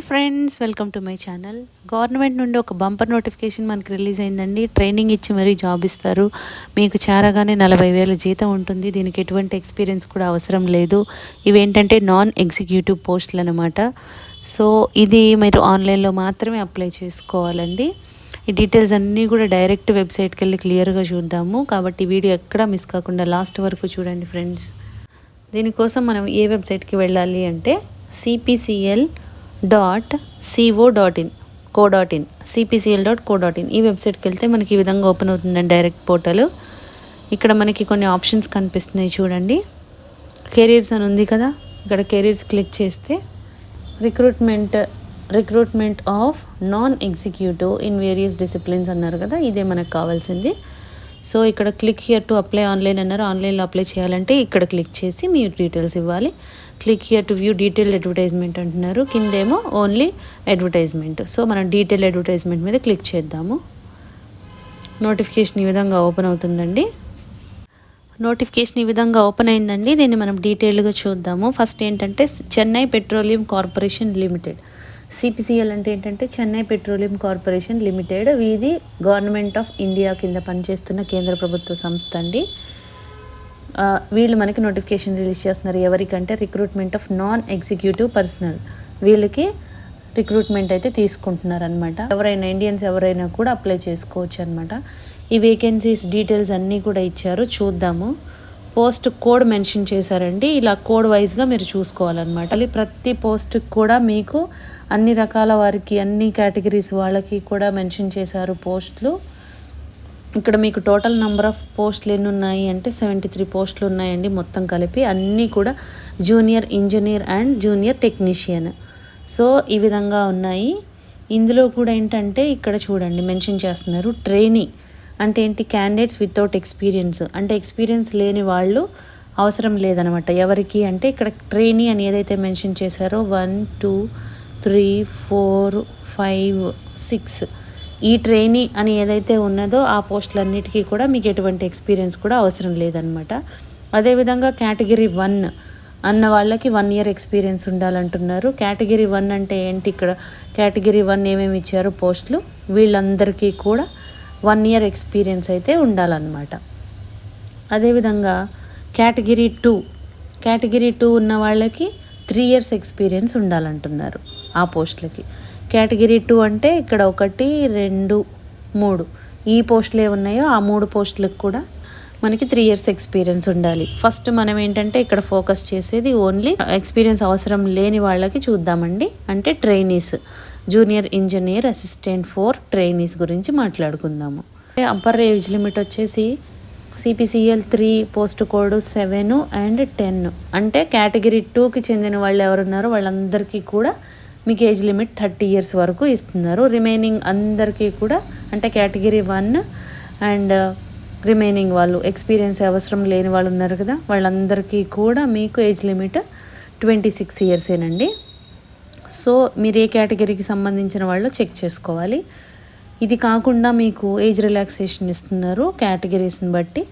Hi friends welcome to my channel. Government నుండి ఒక bumper notification మనకి రిలీజ్ అయిందండి. ట్రైనింగ్ ఇచ్చి మరీ జాబ్ ఇస్తారు. మీకు చేరగానే నలభై వేల జీతం ఉంటుంది. దీనికి ఎటువంటి ఎక్స్పీరియన్స్ కూడా అవసరం లేదు. ఇవేంటంటే నాన్ ఎగ్జిక్యూటివ్ పోస్టులు అనమాట సో ఇది మీరు ఆన్లైన్లో మాత్రమే అప్లై చేసుకోవాలండి. ఈ డీటెయిల్స్ అన్నీ కూడా డైరెక్ట్ వెబ్సైట్కి వెళ్ళి క్లియర్గా చూద్దాము. కాబట్టి వీడియో ఎక్కడా మిస్ కాకుండా లాస్ట్ వరకు చూడండి ఫ్రెండ్స్. దీనికోసం మనం ఏ వెబ్సైట్కి వెళ్ళాలి అంటే CPCL dot CO dot in co dot in CPCL dot co dot in ఈ వెబ్సైట్కి వెళ్తే మనకి ఈ విధంగా ఓపెన్ అవుతుందండి డైరెక్ట్ పోర్టల్ ఇక్కడ మనకి కొన్ని ఆప్షన్స్ కనిపిస్తున్నాయి చూడండి. కెరీర్స్ అని ఉంది కదా? ఇక్కడ కెరీర్స్ క్లిక్ చేస్తే recruitment recruitment of non executive in various disciplines అన్నారు కదా? ఇదే మనకు కావాల్సింది. సో ఇక్కడ click here to apply online అన్నారు. ఆన్లైన్లో అప్లై చేయాలంటే ఇక్కడ క్లిక్ చేసి మీ డీటెయిల్స్ ఇవ్వాలి. Click here to view detailed advertisement అంటున్నారు. కిందేమో ఓన్లీ అడ్వర్టైజ్మెంట్ సో మనం డీటెయిల్ అడ్వర్టైజ్మెంట్ మీద క్లిక్ చేద్దాము. నోటిఫికేషన్ ఈ విధంగా ఓపెన్ అవుతుందండి. నోటిఫికేషన్ ఈ విధంగా ఓపెన్ అయిందండి. దీన్ని మనం డీటెయిల్గా చూద్దాము. ఫస్ట్ ఏంటంటే Chennai petroleum corporation limited CPCL అంటే ఏంటంటే చెన్నై పెట్రోలియం కార్పొరేషన్ లిమిటెడ్. ఇది గవర్నమెంట్ ఆఫ్ ఇండియా కింద పనిచేస్తున్న కేంద్ర ప్రభుత్వ సంస్థ అండి. వీళ్ళు మనకి నోటిఫికేషన్ రిలీజ్ చేస్తున్నారు ఎవరికంటే recruitment of non executive personnel. వీళ్ళకి రిక్రూట్మెంట్ అయితే తీసుకుంటున్నారు అనమాట ఎవరైనా ఇండియన్స్ ఎవరైనా కూడా అప్లై చేసుకోవచ్చు అనమాట ఈ వేకెన్సీస్ డీటెయిల్స్ అన్నీ కూడా ఇచ్చారు. చూద్దాము. పోస్ట్ కోడ్ మెన్షన్ చేశారండి. ఇలా కోడ్ వైజ్గా మీరు చూసుకోవాలన్నమాట. మళ్ళీ ప్రతి పోస్ట్కి కూడా మీకు అన్ని రకాల వారికి అన్ని కేటగిరీస్ వాళ్ళకి కూడా మెన్షన్ చేశారు పోస్టులు. ఇక్కడ మీకు టోటల్ నెంబర్ ఆఫ్ పోస్టులు ఎన్ని ఉన్నాయి అంటే సెవెంటీ త్రీ పోస్టులు ఉన్నాయండి మొత్తం కలిపి. అన్నీ కూడా junior engineer and junior technician. So ఈ విధంగా ఉన్నాయి. ఇందులో కూడా ఏంటంటే ఇక్కడ చూడండి మెన్షన్ చేస్తున్నారు ట్రైనింగ్. అంటే ఏంటి? క్యాండిడేట్స్ వితౌట్ ఎక్స్పీరియన్స్ అంటే ఎక్స్పీరియన్స్ లేని వాళ్ళు అవసరం లేదనమాట ఎవరికి అంటే ఇక్కడ ట్రైనీ అని ఏదైతే మెన్షన్ చేశారో one two three four five six ఈ ట్రైనీ అని ఏదైతే ఉన్నదో ఆ పోస్టులన్నిటికీ కూడా మీకు ఎటువంటి ఎక్స్పీరియన్స్ కూడా అవసరం లేదనమాట అదేవిధంగా కేటగిరీ వన్ అన్న వాళ్ళకి వన్ ఇయర్ ఎక్స్పీరియన్స్ ఉండాలంటున్నారు. కేటగిరీ వన్ అంటే ఏంటి? ఇక్కడ కేటగిరీ వన్ ఏమేమి ఇచ్చారు? పోస్టులు. వీళ్ళందరికీ కూడా వన్ ఇయర్ ఎక్స్పీరియన్స్ అయితే ఉండాలన్నమాట. అదేవిధంగా కేటగిరీ టూ కేటగిరీ టూ ఉన్న వాళ్ళకి త్రీ ఇయర్స్ ఎక్స్పీరియన్స్ ఉండాలంటున్నారు ఆ పోస్టులకి. కేటగిరీ టూ అంటే ఇక్కడ ఒకటి రెండు మూడు. ఈ పోస్టులు ఏమున్నాయో ఆ మూడు పోస్టులకు కూడా మనకి త్రీ ఇయర్స్ ఎక్స్పీరియన్స్ ఉండాలి. ఫస్ట్ మనం ఏంటంటే ఇక్కడ ఫోకస్ చేసేది ఓన్లీ ఎక్స్పీరియన్స్ అవసరం లేని వాళ్ళకి చూద్దామండి. అంటే trainees. Junior engineer assistant four trainees గురించి మాట్లాడుకుందాము. అప్పర్ ఏజ్ లిమిట్ వచ్చేసి CPCL three post code seven and ten అంటే కేటగిరీ టూకి చెందిన వాళ్ళు ఎవరున్నారో వాళ్ళందరికీ కూడా మీకు ఏజ్ లిమిట్ థర్టీ ఇయర్స్ వరకు ఇస్తున్నారు. రిమైనింగ్ అందరికీ కూడా అంటే కేటగిరీ వన్ అండ్ రిమైనింగ్ వాళ్ళు ఎక్స్పీరియన్స్ అవసరం లేని వాళ్ళు ఉన్నారు కదా వాళ్ళందరికీ కూడా మీకు ఏజ్ లిమిట్ ట్వంటీ సిక్స్ ఇయర్సేనండి. సో మీరు ఏ కేటగిరీకి సంబంధించిన వాళ్ళు చెక్ చేసుకోవాలి. ఇది కాకుండా మీకు ఏజ్ రిలాక్సేషన్ ఇస్తున్నారు కేటగిరీస్ని బట్టి.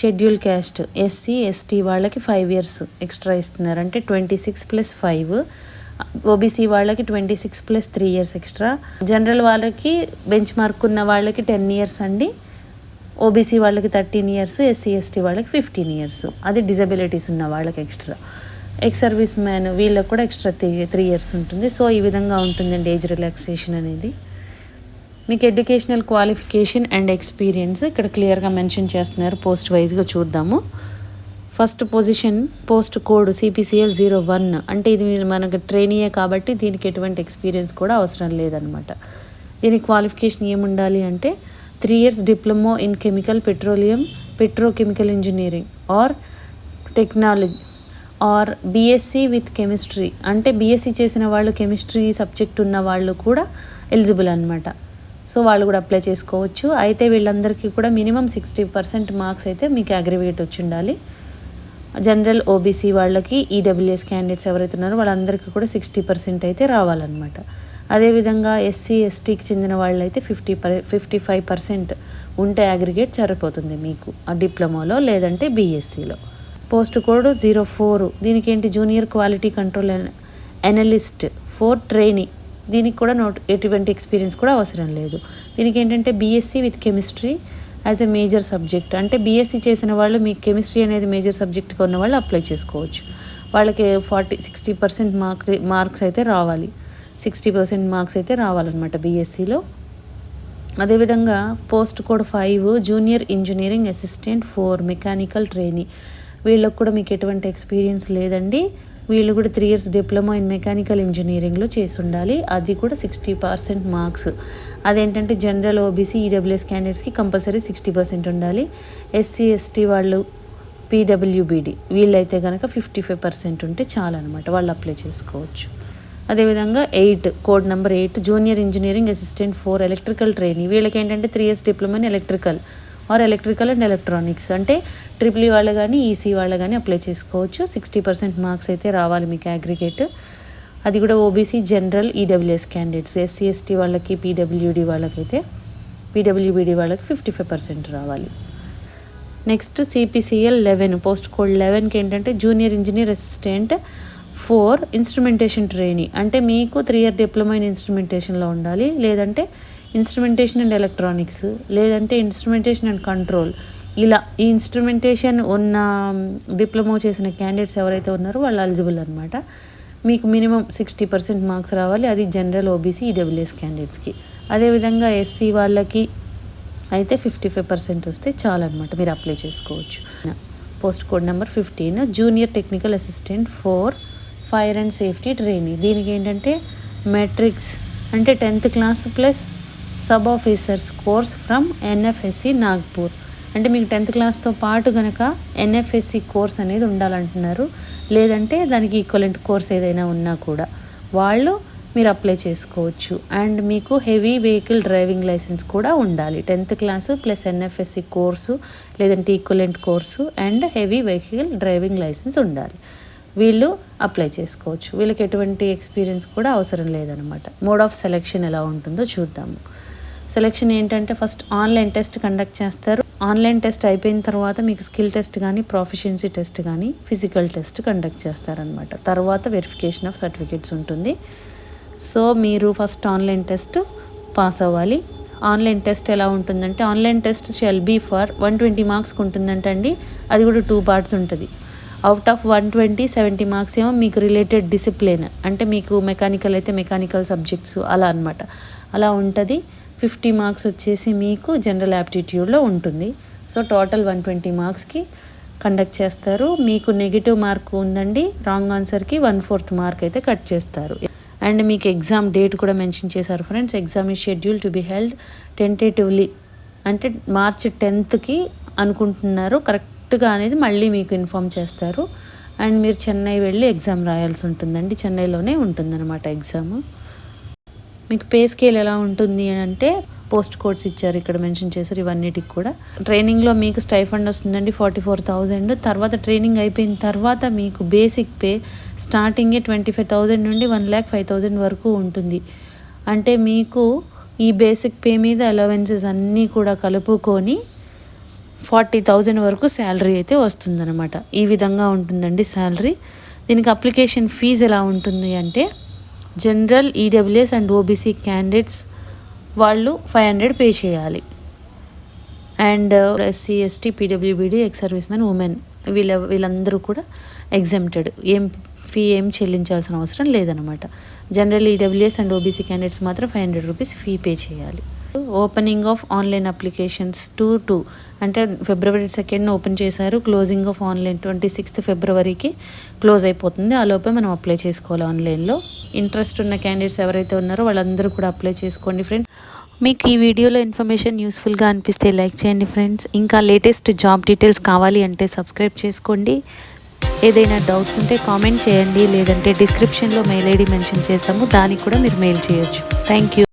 షెడ్యూల్ క్యాస్ట్ ఎస్సీ ఎస్టీ వాళ్ళకి ఫైవ్ ఇయర్స్ ఎక్స్ట్రా ఇస్తున్నారు. అంటే twenty six plus five. OBC వాళ్ళకి twenty six plus three years extra. General వాళ్ళకి బెంచ్ మార్క్ ఉన్న వాళ్ళకి టెన్ ఇయర్స్ అండి. ఓబీసీ వాళ్ళకి థర్టీన్ ఇయర్స్ ఎస్సీ ఎస్టీ వాళ్ళకి ఫిఫ్టీన్ ఇయర్స్. అది డిజబిలిటీస్ ఉన్న వాళ్ళకి ఎక్స్ట్రా. ఎక్స్ సర్వీస్ మ్యాన్ వీళ్ళకి కూడా ఎక్స్ట్రా త్రీ త్రీ ఇయర్స్ ఉంటుంది. సో ఈ విధంగా ఉంటుందండి ఏజ్ రిలాక్సేషన్ అనేది. మీకు ఎడ్యుకేషనల్ క్వాలిఫికేషన్ అండ్ ఎక్స్పీరియన్స్ ఇక్కడ క్లియర్గా మెన్షన్ చేస్తున్నారు. పోస్ట్ వైజ్గా చూద్దాము. First position post code CPCL zero one. అంటే ఇది మీరు మనకు ట్రైనియే కాబట్టి దీనికి ఎటువంటి ఎక్స్పీరియన్స్ కూడా అవసరం లేదనమాట. దీని క్వాలిఫికేషన్ ఏముండాలి అంటే three years diploma in chemical petroleum petrochemical engineering or technology or BSc with chemistry. అంటే బీఎస్సీ చేసిన వాళ్ళు కెమిస్ట్రీ సబ్జెక్ట్ ఉన్న వాళ్ళు కూడా ఎలిజిబుల్ అనమాట సో వాళ్ళు కూడా అప్లై చేసుకోవచ్చు. అయితే వీళ్ళందరికీ కూడా మినిమం సిక్స్టీ పర్సెంట్ మార్క్స్ అయితే మీకు అగ్రివేట్ వచ్చి ఉండాలి. జనరల్ ఓబీసీ వాళ్ళకి ఈడబ్ల్యూఎస్ క్యాండిడేట్స్ ఎవరైతే ఉన్నారో వాళ్ళందరికీ కూడా సిక్స్టీ పర్సెంట్ అయితే రావాలన్నమాట. అదేవిధంగా ఎస్సీ ఎస్టీకి చెందిన వాళ్ళైతే fifty per fifty five percent ఉంటే అగ్రిగేట్ సరిపోతుంది మీకు ఆ డిప్లొమాలో లేదంటే బీఎస్సీలో. Post code zero four. దీనికి ఏంటి junior quality control analyst four trainee. దీనికి కూడా నోట్ ఎటువంటి ఎక్స్పీరియన్స్ కూడా అవసరం లేదు. దీనికి ఏంటంటే BSc with chemistry as a major subject. అంటే బీఎస్సీ చేసిన వాళ్ళు మీ కెమిస్ట్రీ అనేది మేజర్ సబ్జెక్ట్గా ఉన్న వాళ్ళు అప్లై చేసుకోవచ్చు. వాళ్ళకి forty sixty percent mark marks అయితే రావాలి. సిక్స్టీ పర్సెంట్ మార్క్స్ అయితే రావాలన్నమాట బీఎస్సీలో. అదేవిధంగా post code five junior engineering assistant four mechanical training వీళ్ళకు కూడా మీకు ఎటువంటి ఎక్స్పీరియన్స్ లేదండి. వీళ్ళు కూడా three years diploma in mechanical ఇంజనీరింగ్లో చేసి ఉండాలి. అది కూడా సిక్స్టీ పర్సెంట్ మార్క్స్. అదేంటంటే జనరల్ ఓబీసీ ఈడబ్ల్యూఎస్ క్యాండిడేట్స్కి కంపల్సరీ సిక్స్టీ పర్సెంట్ ఉండాలి. ఎస్సీ ఎస్టీ వాళ్ళు పీడబ్ల్యూబీడి వీళ్ళైతే కనుక ఫిఫ్టీ ఫైవ్ పర్సెంట్ ఉంటే చాలన్నమాట. వాళ్ళు అప్లై చేసుకోవచ్చు. అదేవిధంగా eight code number eight junior engineering assistant four electrical training. వీళ్ళకి ఏంటంటే three years diploma in electrical. Or electrical and electronics. అంటే ట్రిపుల్ వాళ్ళు కానీ ఈసీ వాళ్ళు కానీ అప్లై చేసుకోవచ్చు. సిక్స్టీ పర్సెంట్ మార్క్స్ అయితే రావాలి మీకు అగ్రిగేట్ అది కూడా OBC general EWS candidates SC ST వాళ్ళకి పీడబ్ల్యూడి వాళ్ళకైతే పీడబ్ల్యూబీడి వాళ్ళకి ఫిఫ్టీ ఫైవ్ పర్సెంట్ రావాలి. Next CPCL eleven post code లెవెన్కి ఏంటంటే junior engineer assistant four instrumentation trainee అంటే మీకు త్రీ ఇయర్ డిప్లొమా ఇన్ ఇన్స్ట్రుమెంటేషన్లో ఉండాలి. లేదంటే ఇన్స్ట్రుమెంటేషన్ అండ్ ఎలక్ట్రానిక్స్ లేదంటే ఇన్స్ట్రుమెంటేషన్ అండ్ కంట్రోల్. ఇలా ఈ ఇన్స్ట్రుమెంటేషన్ ఉన్న డిప్లొమా చేసిన క్యాండిడేట్స్ ఎవరైతే ఉన్నారో వాళ్ళు ఎలిజిబుల్ అనమాట మీకు మినిమం సిక్స్టీ పర్సెంట్ మార్క్స్ రావాలి. అది జనరల్ ఓబీసీ ఈడబ్ల్యూఎస్ క్యాండిడేట్స్కి. అదేవిధంగా ఎస్సీ వాళ్ళకి అయితే ఫిఫ్టీ ఫైవ్ పర్సెంట్ వస్తే చాలన్నమాట. మీరు అప్లై చేసుకోవచ్చు. Post code number fifteen junior technical assistant for fire and safety training. దీనికి ఏంటంటే మెట్రిక్స్ అంటే tenth class plus sub officers course from NFSC Nagpur అంటే మీకు టెన్త్ క్లాస్తో పాటు కనుక ఎన్ఎఫ్ఎస్సి కోర్స్ అనేది ఉండాలంటున్నారు. లేదంటే దానికి ఈక్వలెంట్ కోర్స్ ఏదైనా ఉన్నా కూడా. వాళ్ళు మీరు అప్లై చేసుకోవచ్చు. అండ్ మీకు హెవీ వెహికల్ డ్రైవింగ్ లైసెన్స్ కూడా ఉండాలి. Tenth class plus NFSC course లేదంటే equivalent course and heavy vehicle driving licence ఉండాలి. వీళ్ళు అప్లై చేసుకోవచ్చు. వీళ్ళకి ఎటువంటి ఎక్స్పీరియన్స్ కూడా అవసరం లేదనమాట మోడ్ ఆఫ్ సెలెక్షన్ ఎలా ఉంటుందో చూద్దాము. సెలెక్షన్ ఏంటంటే ఫస్ట్ ఆన్లైన్ టెస్ట్ కండక్ట్ చేస్తారు. ఆన్లైన్ టెస్ట్ అయిపోయిన తర్వాత మీకు స్కిల్ టెస్ట్ కానీ ప్రొఫిషియన్సీ టెస్ట్ కానీ ఫిజికల్ టెస్ట్ కండక్ట్ చేస్తారనమాట తర్వాత వెరిఫికేషన్ ఆఫ్ సర్టిఫికేట్స్ ఉంటుంది. సో మీరు ఫస్ట్ ఆన్లైన్ టెస్ట్ పాస్ అవ్వాలి. ఆన్లైన్ టెస్ట్ ఎలా ఉంటుందంటే online test shall be for one twenty మార్క్స్కి ఉంటుందంట అండి. అది కూడా టూ పార్ట్స్ ఉంటుంది. Out of one twenty seventy marks ఏమో మీకు రిలేటెడ్ డిసిప్లిన్ అంటే మీకు మెకానికల్ అయితే మెకానికల్ సబ్జెక్ట్స్ అలా అనమాట అలా ఉంటుంది. ఫిఫ్టీ మార్క్స్ వచ్చేసి మీకు జనరల్ యాప్టిట్యూడ్లో ఉంటుంది. సో టోటల్ వన్ ట్వంటీ మార్క్స్కి కండక్ట్ చేస్తారు. మీకు నెగిటివ్ మార్క్ ఉందండి రాంగ్ ఆన్సర్కి వన్ ఫోర్త్ మార్క్ అయితే కట్ చేస్తారు. అండ్ మీకు ఎగ్జామ్ డేట్ కూడా మెన్షన్ చేశారు ఫ్రెండ్స్. ఎగ్జామ్ ఈ schedule to be held tentatively అంటే మార్చ్ టెన్త్కి అనుకుంటున్నారు. కరెక్ట్గా అనేది మళ్ళీ మీకు ఇన్ఫామ్ చేస్తారు. అండ్ మీరు చెన్నై వెళ్ళి ఎగ్జామ్ రాయాల్సి ఉంటుందండి. చెన్నైలోనే ఉంటుందన్నమాట ఎగ్జామ్. మీకు పే స్కేల్ ఎలా ఉంటుంది అని అంటే పోస్ట్ కోడ్స్ ఇచ్చారు ఇక్కడ మెన్షన్ చేశారు ఇవన్నిటికి కూడా. ట్రైనింగ్లో మీకు స్టైఫండ్ వస్తుందండి ఫార్టీ ఫోర్ థౌజండ్. తర్వాత ట్రైనింగ్ అయిపోయిన తర్వాత మీకు బేసిక్ పే స్టార్టింగే ట్వంటీ ఫైవ్ థౌజండ్ నుండి వన్ ల్యాక్ ఫైవ్ థౌజండ్ వరకు ఉంటుంది. అంటే మీకు ఈ బేసిక్ పే మీద అలవెన్సెస్ అన్నీ కూడా కలుపుకొని ఫార్టీ థౌజండ్ వరకు శాలరీ అయితే వస్తుందన్నమాట. ఈ విధంగా ఉంటుందండి శాలరీ. దీనికి అప్లికేషన్ ఫీజు ఎలా ఉంటుంది అంటే general EWS and OBC candidates వాళ్ళు ఫైవ్ హండ్రెడ్ పే చేయాలి. And SC ST PWBD ex service men women వీళ్ళ వీళ్ళందరూ కూడా ఎగ్జామ్టెడ్ ఏం ఫీ ఏం చెల్లించాల్సిన అవసరం లేదనమాట general EWS and OBC candidates మాత్రం five hundred rupees fee pay చేయాలి. Opening of online applications two two అంటే ఫిబ్రవరి సెకండ్ ఓపెన్ చేశారు. Closing of online twenty sixth ఫిబ్రవరికి close అయిపోతుంది. ఆ లోపే మనం అప్లై చేసుకోవాలి ఆన్లైన్లో ఇంట్రెస్ట్ ఉన్న క్యాండిడేట్స్ ఎవరైతే ఉన్నారో వాళ్ళందరూ కూడా అప్లై చేసుకోండి ఫ్రెండ్స్ మీకు ఈ వీడియోలో ఇన్ఫర్మేషన్ యూస్ఫుల్గా అనిపిస్తే లైక్ చేయండి ఫ్రెండ్స్ ఇంకా లేటెస్ట్ జాబ్ డీటెయిల్స్ కావాలి అంటే సబ్స్క్రైబ్ చేసుకోండి. ఏదైనా డౌట్స్ ఉంటే కామెంట్ చేయండి. లేదంటే డిస్క్రిప్షన్లో మెయిల్ ఐడి మెన్షన్ చేసాము దానికి కూడా మీరు మెయిల్ చేయొచ్చు. Thank you